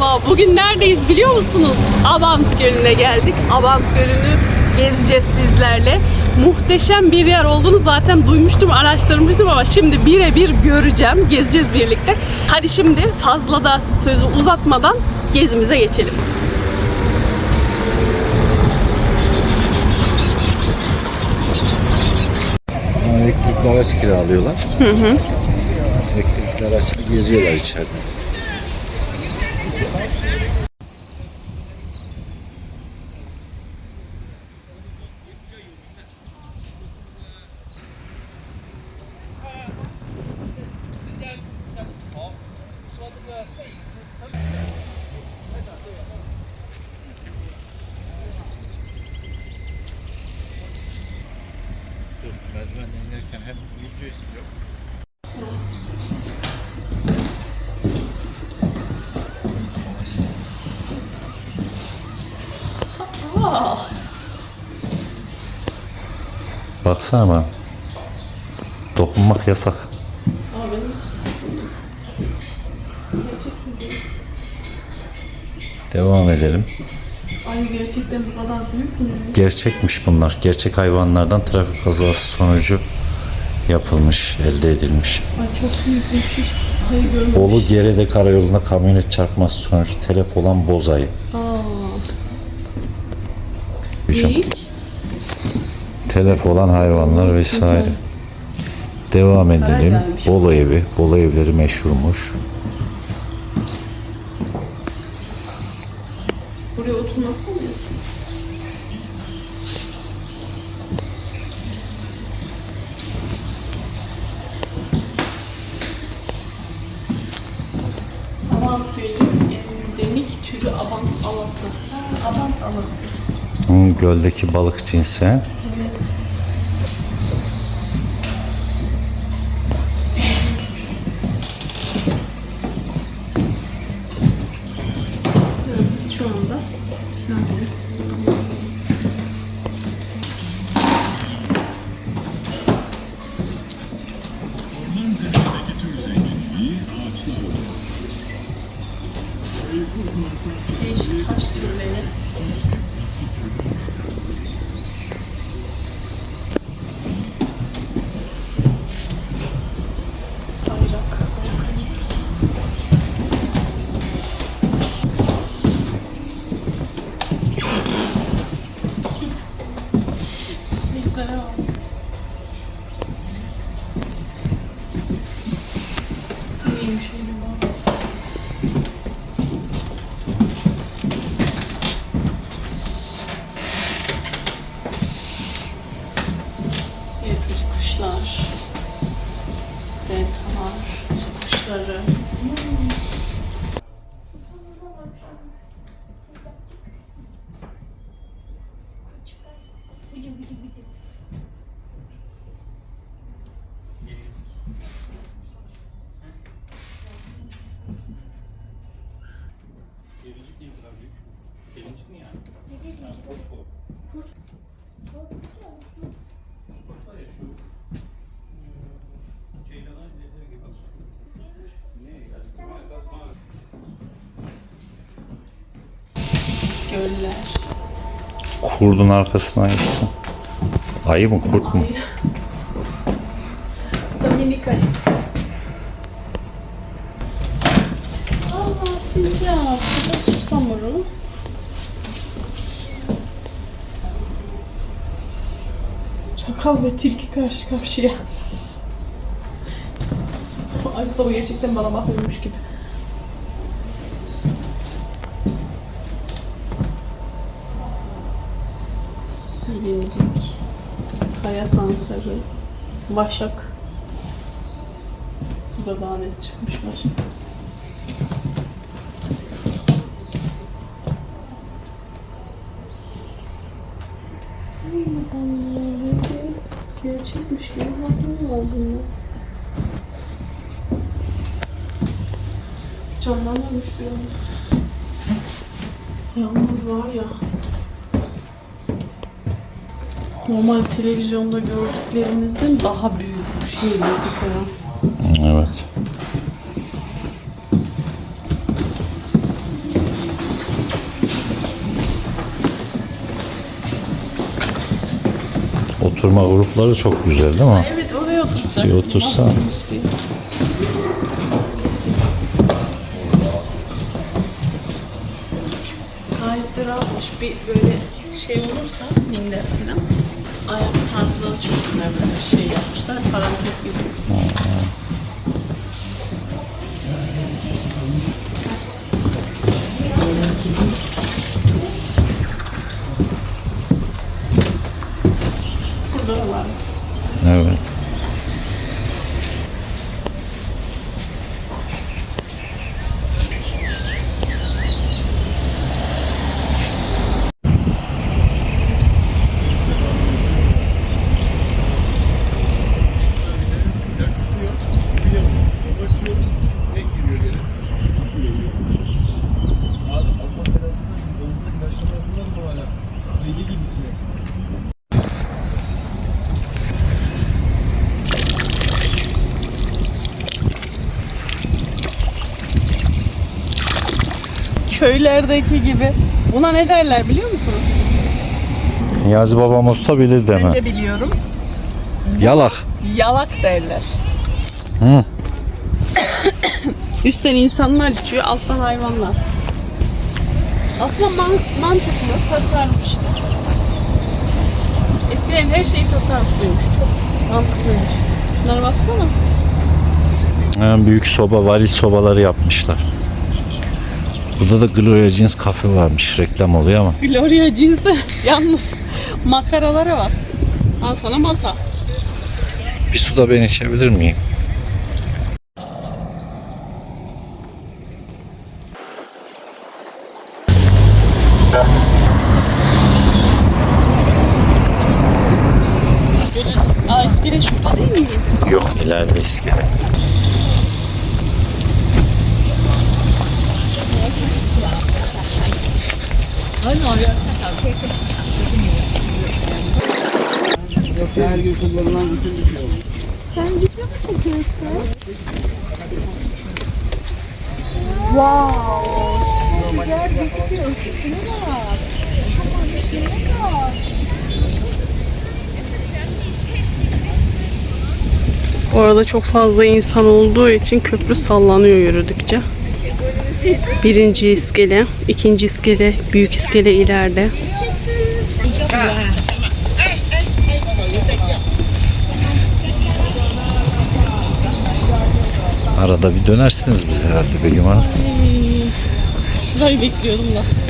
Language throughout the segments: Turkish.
Merhaba. Bugün neredeyiz biliyor musunuz? Abant Gölü'ne geldik. Abant Gölü'nü gezeceğiz sizlerle. Muhteşem bir yer olduğunu zaten duymuştum, araştırmıştım ama şimdi birebir göreceğim. Gezeceğiz birlikte. Hadi şimdi fazla da sözü uzatmadan gezimize geçelim. Elektrikli araç kiralıyorlar. Hı hı. Elektrikli araçla geziyorlar içeride. Baksana bana. Dokunmak yasak. Devam edelim. Ay gerçekten bu kadar büyük mü? Gerçekmiş bunlar. Gerçek hayvanlardan trafik kazası sonucu yapılmış, elde edilmiş. Ay çok. Hiç hayır görmedim. Bolu Gerede Karayolu'nda kamyonet çarpması sonucu telef olan bozayı. Hocam, Geyik. Telef olan hayvanlar vesaire. Devam edelim. Bolu evi. Bolu evleri meşhurmuş. Buraya oturmakta mıyız? Abant Gölü endemik türü abant alası. Ha, abant alası. Göldeki balık cinsi. Su kuşları. Gelincik niye bu kadar büyük? Gelincik mi yani? Ha, kurt bu. Kurt var ya şu e, ceylana ileri gibi basıyor. Ne? Yazık. Maalesef maalesef. Göller. Kurdun arkasına gitsin. Ayı mı kurt mu? Bu da minik ayı. Aa sincap. Bu da susamuru. Çakal ve tilki karşı karşıya. Ay bu gerçekten bana bakıyormuş gibi. Gelincik. Kaya sansarı. Başak. Bu da daha net çıkmış başak. Gerçekmiş gibi bakmıyorlar bunlar. Canlanmamış bir an. Yalnız var ya normal televizyonda gördüklerinizden daha büyük büyükmüş şey yedi falan. Evet. Oturma grupları çok güzel değil mi? Evet oraya oturacak. Bir otursa. Şey? Gayet de. Bir böyle şey olursa minder şey yapmışlar. Parantez gibi. Burada da var. Evet. Deli gibisin. Köylerdeki gibi. Buna ne derler biliyor musunuz siz? Niyazi babam olsa bilir Ben deme. de biliyorum. Yalak. Yalak derler. Hı. Üstten insanlar içiyor, alttan hayvanlar. Aslında man- mantıklı, tasarruf işte. Eskiden her şeyi tasarrufluymuş. Çok mantıklıymış. Şunlara baksana. En büyük soba, varil sobaları yapmışlar. Burada da Gloria Jeans kafe varmış. Reklam oluyor ama. Gloria cinsi. Yalnız makaralara bak. Al sana masa. Bir su da ben içebilir miyim? Aa iskele şurada değil mi? Yok ileride iskele. Her gün kullanılan bütün bir şey oldu. Orada çok fazla insan olduğu için köprü sallanıyor yürüdükçe. Birinci iskele, ikinci iskele, büyük iskele ileride. Arada bir dönersiniz biz herhalde Begüm Hanım. Şurayı bekliyordum da.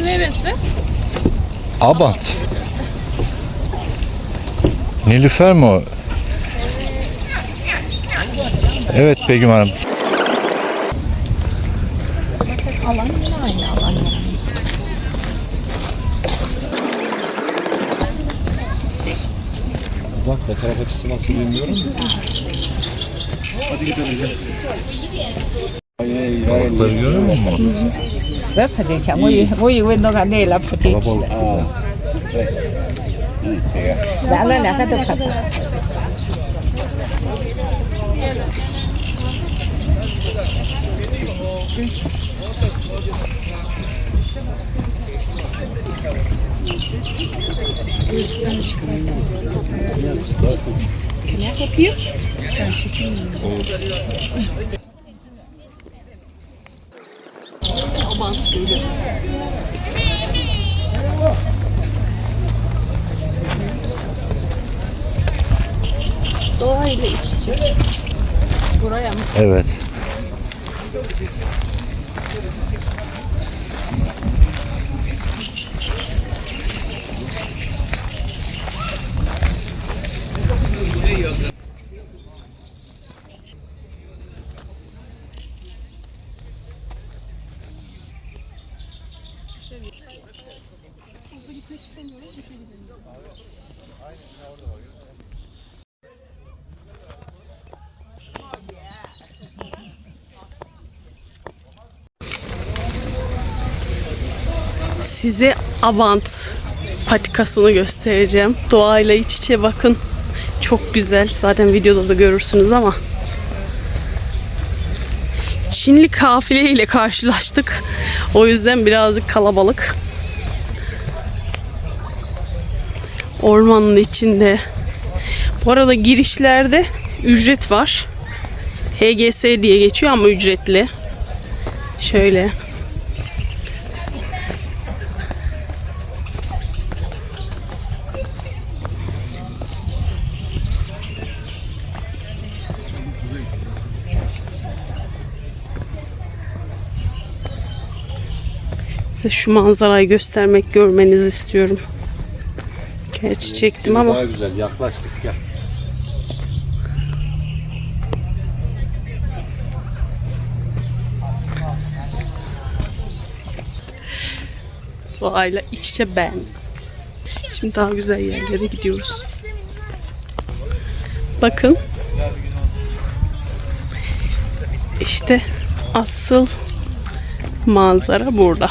Burası neresi? Abant. Nilüfer mi o? Evet Begüm Hanım. Bak fotoğraf açısı nasıl bilmiyorum. Hadi gidelim. Ay, ay, ay. Balıkları görüyor musun? 不要拍进去，我以我以为那个男的拍进去了。嗯，对，嗯，这个。两个两个都拍嗯。Can I help you? 嗯。İç içe. Buraya mı? Evet. Size Avant patikasını göstereceğim. Doğayla iç içe bakın. Çok güzel. Zaten videoda da görürsünüz ama. Çinli kafile ile karşılaştık. O yüzden birazcık kalabalık. Ormanın içinde. Bu arada girişlerde ücret var. HGS diye geçiyor ama ücretli. Şöyle. Size şu manzarayı göstermek, görmenizi istiyorum. Gerçi çektim ama Daha güzel yaklaştık gel. doğayla iç içe ben. Şimdi daha güzel yerlere gidiyoruz. Bakın. İşte asıl manzara burada.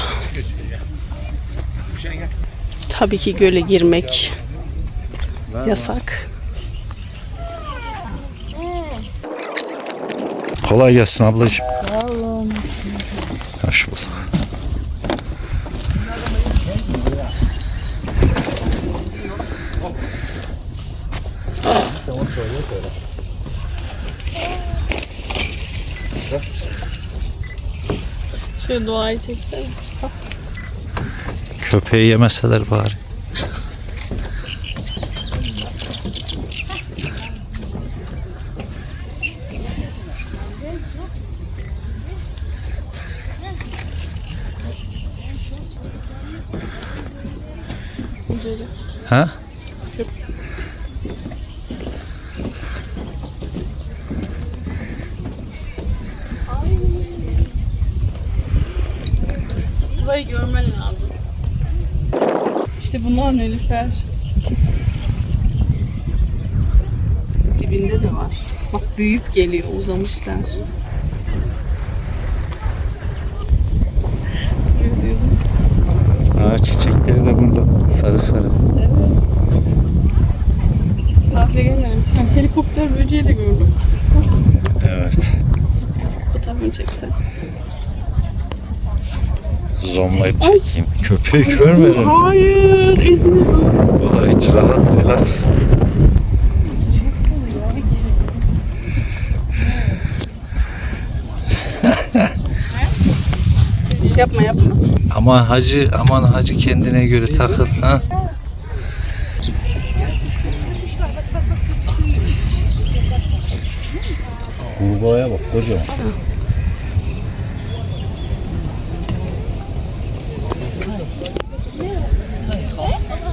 Tabii ki göle girmek yasak. Kolay gelsin ablacığım. Hoş bulduk. Şöyle doğayı çeksene. Köpeği yemeseler bari. Ha? Burayı görmen lazım. İşte bunlar Nilüfer. Dibinde de var. Bak büyüyüp geliyor, uzamışlar. Aa, çiçekleri de burada sarı sarı. Kahve gelmedim. Helikopter böceği de gördüm. Evet. Fotoğrafını çeksen. Zonlayıp çekeyim. Köpeği görmedim. Hayır, İzmir. Da hiç rahat, relax. Yapma yapma. Aman hacı, aman hacı kendine göre takıl. Ha? Kurbağaya bak kocaman.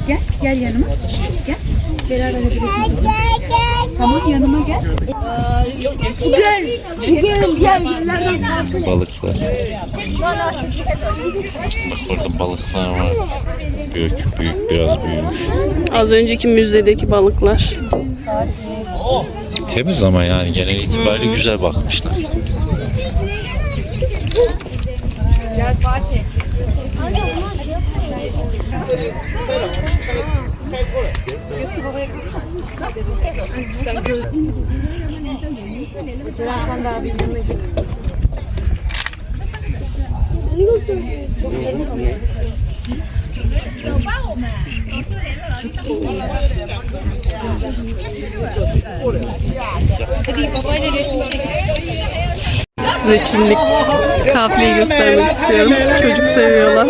Gel, gel yanıma. Gel. Beraber çekelim. Tamam yanıma gel. Balıklar. Bak orada balıklar var. Büyük, büyük, biraz büyümüş. Az önceki müzedeki balıklar. Temiz ama yani genel itibariyle güzel bakmışlar. Size Çinlik kafileyi göstermek istiyorum. Çocuk seviyorlar.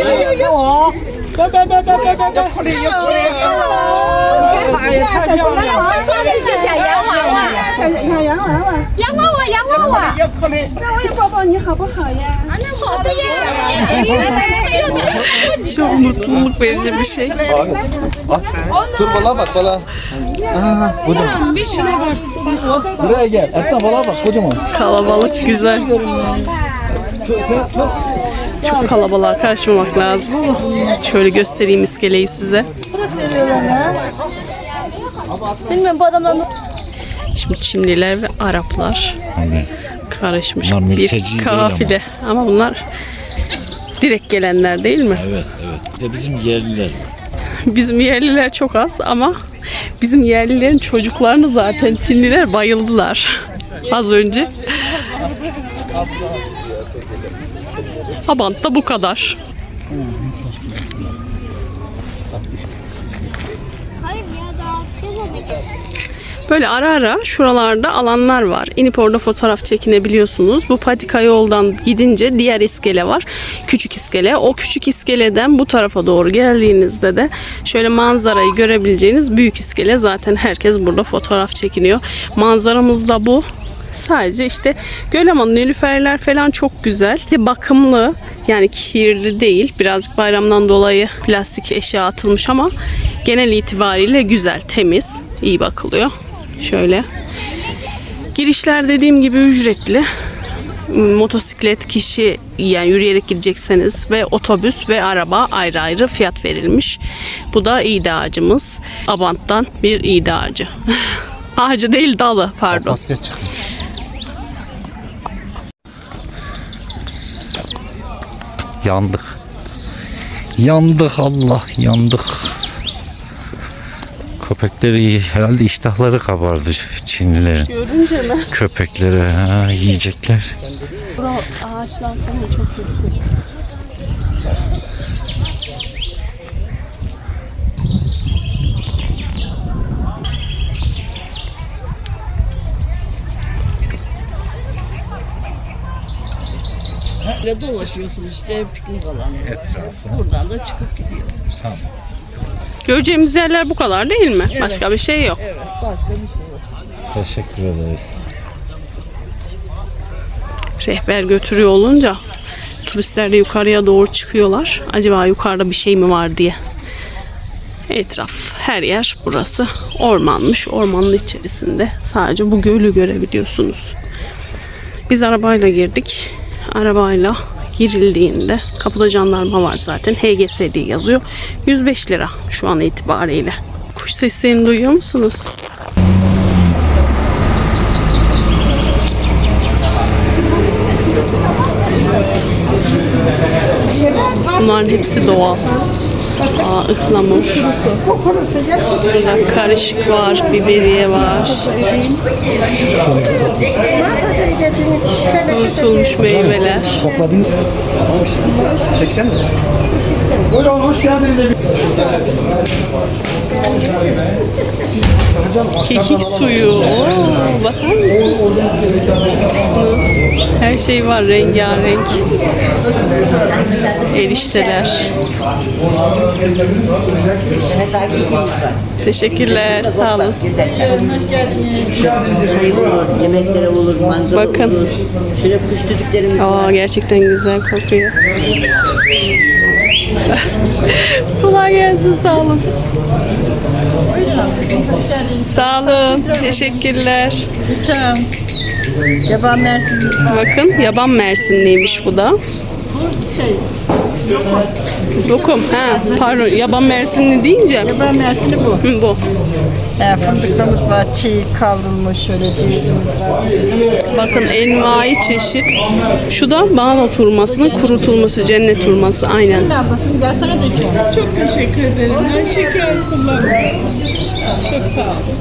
Çok mutluluk verici bir şey. Dur bak kocaman. Buraya gel. Ertan bala bak kocaman. Kalabalık güzel. Sen tut. Çok kalabalığa karışmamak lazım ama şöyle göstereyim iskeleyi size. Bilmiyorum bu adamdan Şimdi Çinliler ve Araplar karışmış Bunlar bir kafile. Ama. bunlar direkt gelenler değil mi? evet evet. Bir de bizim yerliler. Bizim yerliler çok az ama Bizim yerlilerin çocuklarını zaten Çinliler bayıldılar az önce. Abant da bu kadar. Böyle ara ara şuralarda alanlar var. İnip orada fotoğraf çekinebiliyorsunuz. Bu patika yoldan gidince diğer iskele var. Küçük iskele. O küçük iskeleden bu tarafa doğru geldiğinizde de şöyle manzarayı görebileceğiniz büyük iskele. Zaten herkes burada fotoğraf çekiniyor. Manzaramız da bu. Sadece işte göl ama nilüferler falan çok güzel. Bakımlı yani kirli değil. Birazcık bayramdan dolayı plastik eşya atılmış ama genel itibariyle güzel, temiz, iyi bakılıyor. Şöyle. Girişler dediğim gibi ücretli. Motosiklet kişi yani yürüyerek gidecekseniz ve otobüs ve araba ayrı ayrı fiyat verilmiş. Bu da iğde ağacımız. Abant'tan bir iğde. Ağacı değil dalı pardon. Papatya çıkmış. Yandık. Yandık Allah yandık. Köpekleri herhalde iştahları kabardı Çinlilerin. Görünce mi? Köpekleri ha, yiyecekler. Bura ağaçlar falan çok güzel. Böyle dolaşıyorsun işte piknik alanı. Buradan da çıkıp gidiyorsun. Göreceğimiz yerler bu kadar değil mi? Başka bir şey yok. Evet başka bir şey yok. Teşekkür ederiz. Rehber götürüyor olunca turistler de yukarıya doğru çıkıyorlar. Acaba yukarıda bir şey mi var diye. Etraf her yer burası ormanmış. Ormanın içerisinde sadece bu gölü görebiliyorsunuz. Biz arabayla girdik. Arabayla girildiğinde kapıda jandarma var zaten. HGS diye yazıyor. 105 lira şu an itibariyle. Kuş seslerini duyuyor musunuz? Bunların hepsi doğal. Aa, ıhlamur. Burada karışık var, biberiye var. Kurutulmuş meyveler. 80 mi? Kekik suyu. Oo, bakar mısın? Her şey var rengarenk. Erişteler. Teşekkürler. Sağ olun. Çay olur, mangal Bakın. olur. Şöyle kuş düdüklerimiz Aa, gerçekten güzel kokuyor. Kolay gelsin. Sağ olun. Sağ olun. Teşekkürler. Yaban Mersin. Bakın yaban mersinliymiş bu da. Lokum. Ha, pardon yaban mersinli deyince Yaban Mersin'i bu. Hı, bu. Ee, fındıklarımız var, çiğ kavrulmuş şöyle cevizimiz var. Bakın envai çeşit. Şu da bağın oturmasının kurutulması, cennet hurması aynen. Ne ablası gelsene de iki. Çok teşekkür ederim. Ben şeker kullanmıyorum. Çok sağ olun.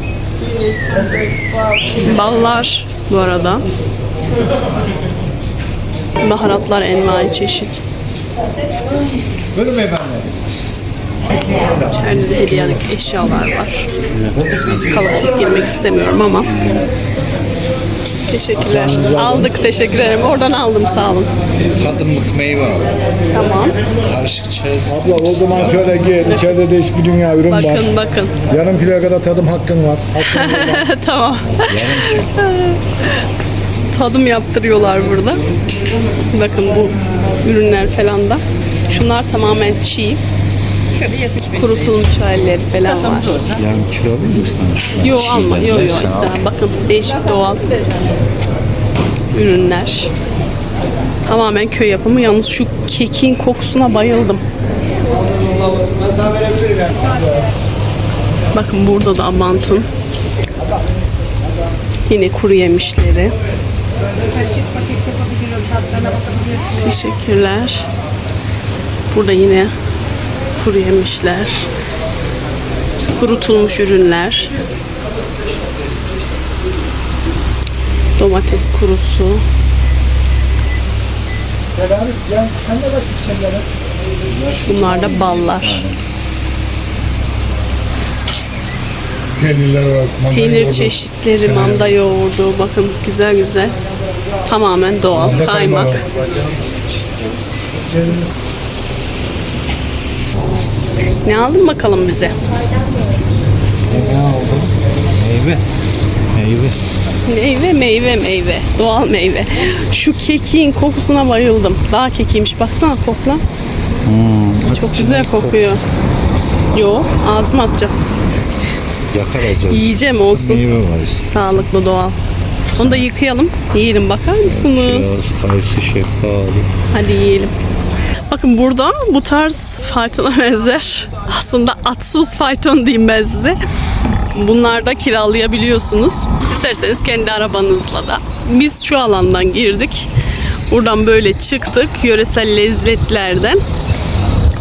Ballar bu arada. Baharatlar envai çeşit. Bölüm efendim. İçeride de hediyelik eşyalar var. Biz kalabalık girmek istemiyorum ama. Teşekkürler. Aldık teşekkür ederim. Oradan aldım sağ olun. Tadımlık meyve al. Tamam. Karışık çerez. Abla o zaman şöyle gel. İçeride değişik bir dünya ürün var. Bakın bakın. Yarım kiloya kadar tadım hakkın var. Hakkın var. tamam. Tadım yaptırıyorlar burada. Bakın bu ürünler falan da. Şunlar tamamen çiğ. Kurutulmuş halleri falan var. Yarım kilo alır mısın? Yo alma, yo yo istemem. Bakın değişik doğal ürünler. Tamamen köy yapımı. Yalnız şu kekin kokusuna bayıldım. Bakın burada da abantın. Yine kuru yemişleri. Teşekkürler. Burada yine kuru yemişler. kurutulmuş ürünler. Domates kurusu. Bunlar da ballar. Peynirler var. mandalina Peynir var. çeşitleri, manda yoğurdu. Bakın güzel güzel. Tamamen doğal. Ne Kaymak. var? Ne aldın bakalım bize? Meyve. Meyve. Meyve, meyve, meyve. Doğal meyve. Şu kekiğin kokusuna bayıldım. Dağ kekiymiş. Baksana kokla. Çok güzel kokuyor. Yo, ağzıma atacağım. Yakar acaba. Yiyeceğim olsun. Meyve var işte. Sağlıklı doğal. Onu da yıkayalım. Yiyelim bakar mısınız? Kiraz, kayısı, şeftali. Hadi yiyelim. Bakın burada bu tarz faytona benzer. Aslında atsız fayton diyeyim ben size. Bunlar da kiralayabiliyorsunuz. İsterseniz kendi arabanızla da. Biz şu alandan girdik. Buradan böyle çıktık. Yöresel lezzetlerden.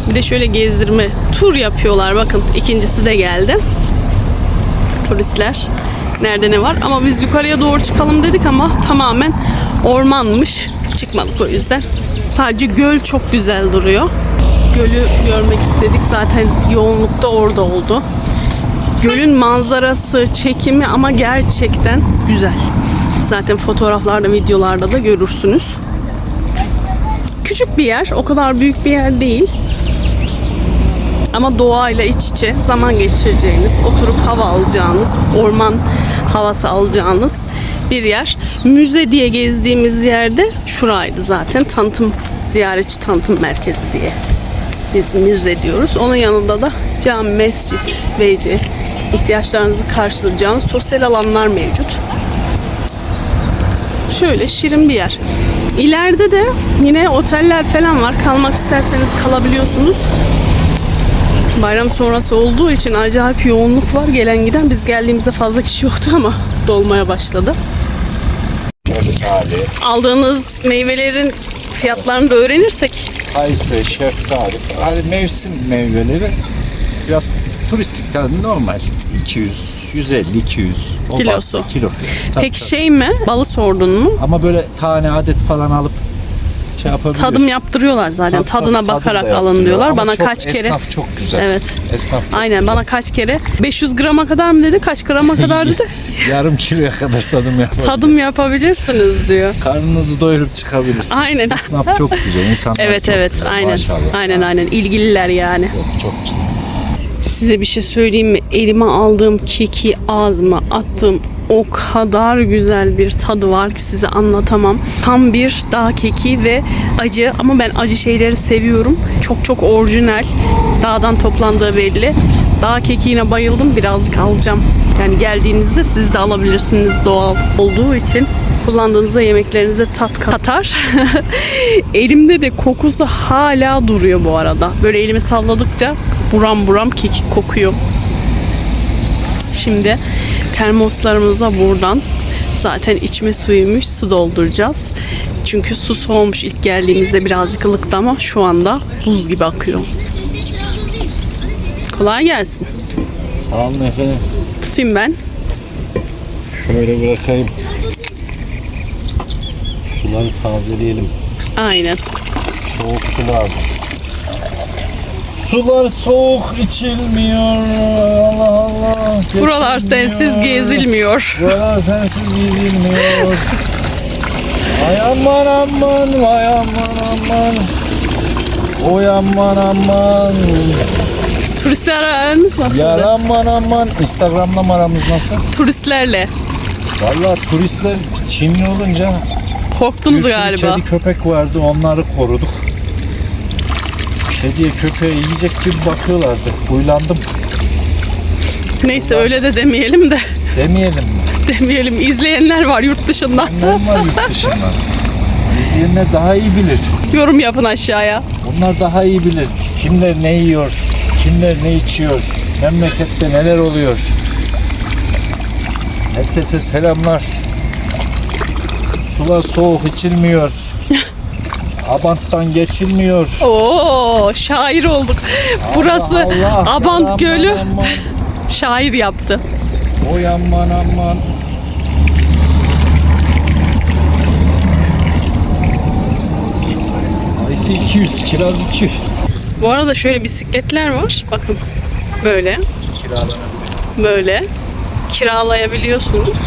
Bir de şöyle gezdirme tur yapıyorlar. Bakın ikincisi de geldi. Turistler. Nerede ne var? Ama biz yukarıya doğru çıkalım dedik ama tamamen ormanmış. Çıkmadık o yüzden. Sadece göl çok güzel duruyor. Gölü görmek istedik. Zaten yoğunlukta orada oldu. Gölün manzarası, çekimi ama gerçekten güzel. Zaten fotoğraflarda, videolarda da görürsünüz. Küçük bir yer, o kadar büyük bir yer değil. Ama doğayla iç içe zaman geçireceğiniz, oturup hava alacağınız, orman havası alacağınız bir yer. Müze diye gezdiğimiz yerde şuraydı zaten. Tanıtım, ziyaretçi tanıtım merkezi diye biz müze diyoruz. Onun yanında da cami, mescit, VC ihtiyaçlarınızı karşılayacağınız sosyal alanlar mevcut. Şöyle şirin bir yer. İleride de yine oteller falan var. Kalmak isterseniz kalabiliyorsunuz. Bayram sonrası olduğu için acayip yoğunluk var. Gelen giden biz geldiğimizde fazla kişi yoktu ama dolmaya başladı. Şeftali, Aldığınız meyvelerin fiyatlarını da öğrenirsek kayısı, şeftali. Hani mevsim meyveleri biraz turistik tadı normal. 200, 150, 200. O Kilosu. Kilo fiyatı. Tabii, peki tabii. şey mi? Balı sordun mu? Ama böyle tane adet falan alıp şey yapabiliyorsun. Tadım yaptırıyorlar zaten. Tabii, Tadına tabii, bakarak da alın yaptırıyor. diyorlar. Ama Bana çok- kaç kere Esnaf çok güzel. Evet. Esnaf çok Aynen güzel. bana kaç kere 500 grama kadar mı dedi? Kaç grama kadar dedi? Yarım kiloya kadar tadım yapabilirsiniz. Tadım yapabilirsiniz diyor. Karnınızı doyurup çıkabilirsiniz. Aynen. Esnaf çok güzel. insanlar Evet çok evet güzel. aynen. Maşallah. Aynen aynen ilgililer yani. Çok, çok güzel. Size bir şey söyleyeyim mi? Elime aldığım keki ağzıma attığım o kadar güzel bir tadı var ki size anlatamam. Tam bir dağ keki ve acı ama ben acı şeyleri seviyorum. Çok çok orijinal. Dağdan toplandığı belli. Dağ kekiğine bayıldım. Birazcık alacağım. Yani geldiğinizde siz de alabilirsiniz doğal olduğu için. Kullandığınızda yemeklerinize tat katar. Elimde de kokusu hala duruyor bu arada. Böyle elimi salladıkça buram buram kekik kokuyor. Şimdi termoslarımıza buradan zaten içme suyuymuş su dolduracağız. Çünkü su soğumuş ilk geldiğimizde birazcık ılıktı ama şu anda buz gibi akıyor. Kolay gelsin. Sağ olun efendim. Tutayım ben. Şöyle bırakayım. Suları tazeleyelim. Aynen. Soğuk su lazım. Sular soğuk içilmiyor. Allah Allah. Buralar geçilmiyor. sensiz gezilmiyor. Buralar sensiz gezilmiyor. Ay aman aman, vay aman aman. Oy aman aman. Turistler aranız nasıl? Ya aman aman. Instagram numaramız nasıl? Turistlerle. Vallahi turistler Çinli olunca Korktunuz bir sürü galiba. kedi köpek vardı onları koruduk. Kediye köpeğe yiyecek gibi bakıyorlardı. Huylandım. Neyse öyle de demeyelim de. Demeyelim mi? Demeyelim. İzleyenler var yurt dışından. Onlar yurt dışından. İzleyenler daha iyi bilir. Yorum yapın aşağıya. Onlar daha iyi bilir. Kimler ne yiyor, kimler ne içiyor, memlekette neler oluyor. Herkese selamlar. Sular soğuk içilmiyor. Abant'tan geçilmiyor. Oo şair olduk. Burası Allah, Abant aman, Gölü. aman. şair yaptı. Oy aman aman. Ayşe 200, kiraz 2. Bu arada şöyle bisikletler var. Bakın böyle. Böyle. Kiralayabiliyorsunuz.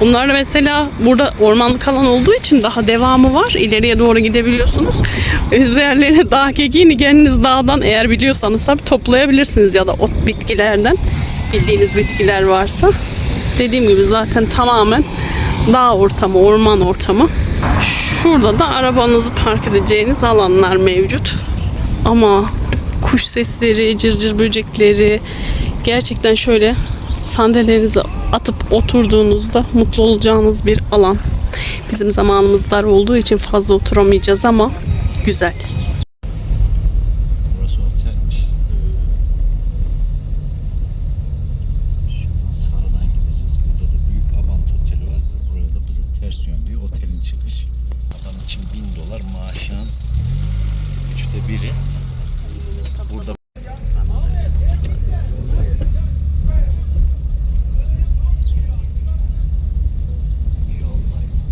Bunlar da mesela burada ormanlık alan olduğu için daha devamı var. İleriye doğru gidebiliyorsunuz. Üzerlerine dağ kekiğini kendiniz dağdan eğer biliyorsanız tabii toplayabilirsiniz ya da ot bitkilerden bildiğiniz bitkiler varsa. Dediğim gibi zaten tamamen dağ ortamı, orman ortamı. Şurada da arabanızı park edeceğiniz alanlar mevcut. Ama kuş sesleri, cırcır böcekleri gerçekten şöyle sandalyelerinizi atıp oturduğunuzda mutlu olacağınız bir alan. Bizim zamanımız dar olduğu için fazla oturamayacağız ama güzel. Burası otelmiş. Şuradan sağdan gideceğiz. Burada da büyük Avant Oteli var. Buraya da bize ters yön diyor. Otelin çıkışı. Adam için bin dolar maaşının üçte biri. Burada yoldaydı.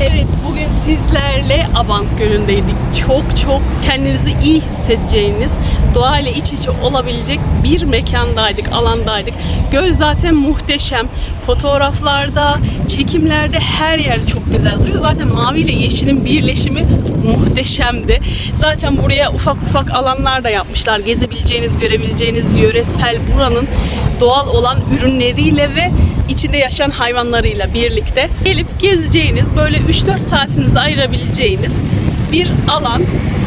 Evet bugün sizlerle Abant Gölü'ndeydik. Çok çok kendinizi iyi hissedeceğiniz, doğayla iç içe olabilecek bir mekandaydık, alandaydık. Göl zaten muhteşem. Fotoğraflarda, çekimlerde her yerde çok güzel duruyor. Zaten mavi ile yeşilin birleşimi muhteşemdi. Zaten buraya ufak ufak alanlar da yapmışlar. Gezebileceğiniz, görebileceğiniz yöresel buranın doğal olan ürünleriyle ve içinde yaşayan hayvanlarıyla birlikte gelip gezeceğiniz, böyle 3-4 saatinizi ayırabileceğiniz bir alan.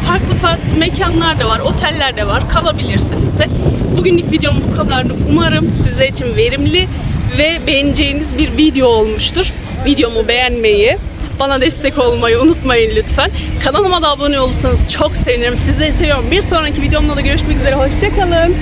Farklı farklı mekanlar da var, oteller de var, kalabilirsiniz de. Bugünlük videom bu kadardı. Umarım sizler için verimli ve beğeneceğiniz bir video olmuştur. Videomu beğenmeyi, bana destek olmayı unutmayın lütfen. Kanalıma da abone olursanız çok sevinirim. Sizleri seviyorum. Bir sonraki videomda da görüşmek üzere. Hoşçakalın.